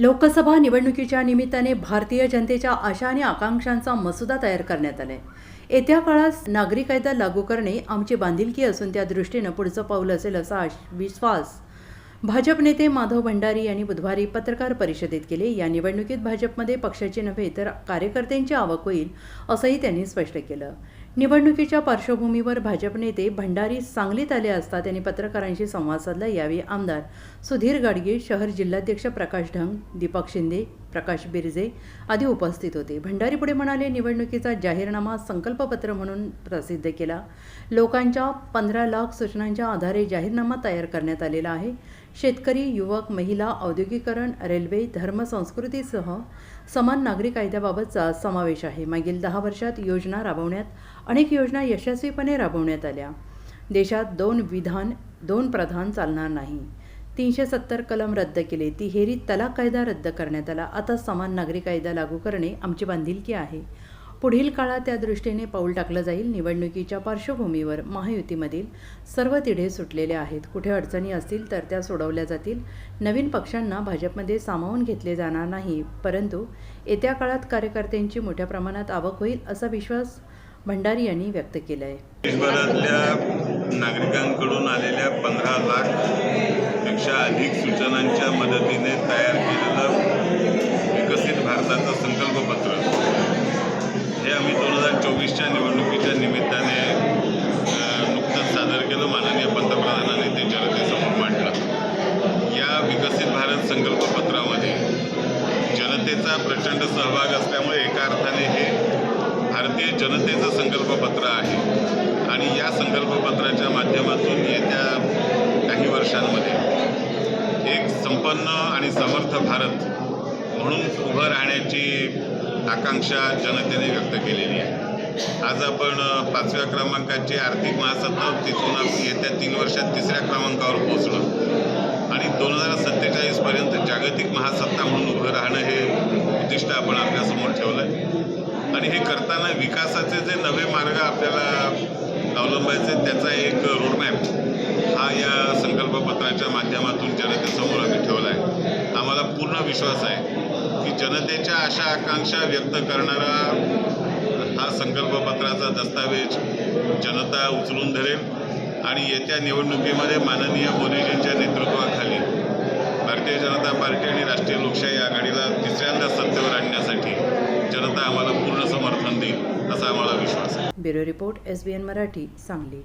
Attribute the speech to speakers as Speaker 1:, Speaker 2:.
Speaker 1: लोकसभा निवडणुकीच्या निमित्ताने भारतीय जनतेच्या आशा आणि आकांक्षांचा मसुदा तयार करण्यात आला आहे येत्या काळात नागरी कायदा लागू करणे आमची बांधिलकी असून त्या दृष्टीनं पुढचं पाऊल असेल असा विश्वास भाजप नेते माधव भंडारी यांनी बुधवारी पत्रकार परिषदेत केले. या निवडणुकीत भाजपमध्ये पक्षाची नव्हे तर कार्यकर्त्यांची आवक होईल असंही त्यांनी स्पष्ट केलं. निवडणुकीच्या पार्श्वभूमीवर भाजप नेते भंडारी सांगलीत आले असता त्यांनी पत्रकारांशी संवाद साधला. यावेळी आमदार सुधीर गाडगे शहर जिल्हाध्यक्ष प्रकाश ढंग दीपक शिंदे प्रकाश बिरजे आदी उपस्थित होते. भंडारी पुढे म्हणाले निवडणुकीचा जाहीरनामा संकल्पपत्र म्हणून प्रसिद्ध केला. लोकांच्या पंधरा लाख सूचनांच्या आधारे जाहीरनामा तयार करण्यात आलेला आहे. शेतकरी युवक महिला औद्योगिकरण रेल्वे धर्म संस्कृतीसह समान नागरी कायद्याबाबतचा समावेश आहे. मागील दहा वर्षात योजना राबवण्यात अनेक योजना यशस्वीपणे राबवण्यात आल्या. देशात दोन विधान दोन प्रधान चालणार नाही. तीनशे सत्तर कलम रद्द केले. तिहेरी तलाक कायदा रद्द करण्यात आला. आता समान नागरी कायदा लागू करणे आमची बांधिलकी आहे. पुढील काळात त्या दृष्टीने पाऊल टाकलं जाईल. निवडणुकीच्या पार्श्वभूमीवर महायुतीमधील सर्व तिढे सुटलेले आहेत. कुठे अडचणी असतील तर त्या सोडवल्या जातील. नवीन पक्षांना भाजपमध्ये सामावून घेतले जाणार नाही. परंतु येत्या काळात कार्यकर्त्यांची मोठ्या प्रमाणात आवक होईल असा विश्वास भंडारी यांनी व्यक्त केला आहे
Speaker 2: देशभरातल्या नागरिकांकडून आलेल्या पंधरा लाख अधिक सूचनांच्या मदतीने तयार केलेलं विकसित भारताचं संकल्पपत्र. हे आम्ही दोन हजार चोवीसच्या निवडणुकीच्या निमित्ताने नुकतंच सादर केलं. माननीय पंतप्रधानांनी ते जनतेसमोर मांडलं. या विकसित भारत संकल्पपत्रामध्ये जनतेचा प्रचंड सहभाग असल्यामुळे एका अर्थाने हे भारतीय जनतेचं संकल्पपत्र आहे. आणि या संकल्पपत्राच्या माध्यमातून येत्या संपन्न आणि समर्थ भारत म्हणून उभं राहण्याची आकांक्षा जनतेने व्यक्त केलेली आहे. आज आपण पाचव्या क्रमांकाची आर्थिक महासत्ता तिथून आपण येत्या तीन वर्षात तिसऱ्या क्रमांकावर पोहोचलो. आणि दोन हजार सत्तेचाळीसपर्यंत जागतिक महासत्ता म्हणून उभं राहणं हे उद्दिष्ट आपण आपल्यासमोर ठेवलं आहे आणि हे करताना विकासाचे जे नवे मार्ग आपल्याला अवलंबायचे त्याचा एक रोडमॅप हा या संकल्पपत्राच्या माध्यमातून जनतेसमोर आम्ही ठेवला आहे आम्हाला पूर्ण विश्वास आहे की जनतेच्या आशा आकांक्षा व्यक्त करणारा हा संकल्पपत्राचा दस्तावेज जनता उचलून धरेल आणि येत्या निवडणुकीमध्ये माननीय मोदीजींच्या नेतृत्वाखाली भारतीय जनता पार्टी आणि राष्ट्रीय लोकशाही आघाडीला तिसऱ्यांदा सत्तेवर आणण्यासाठी जनता आम्हाला पूर्ण समर्थन देईल असा आम्हाला विश्वास आहे.
Speaker 1: Bureau report S B N Marathi Sangli.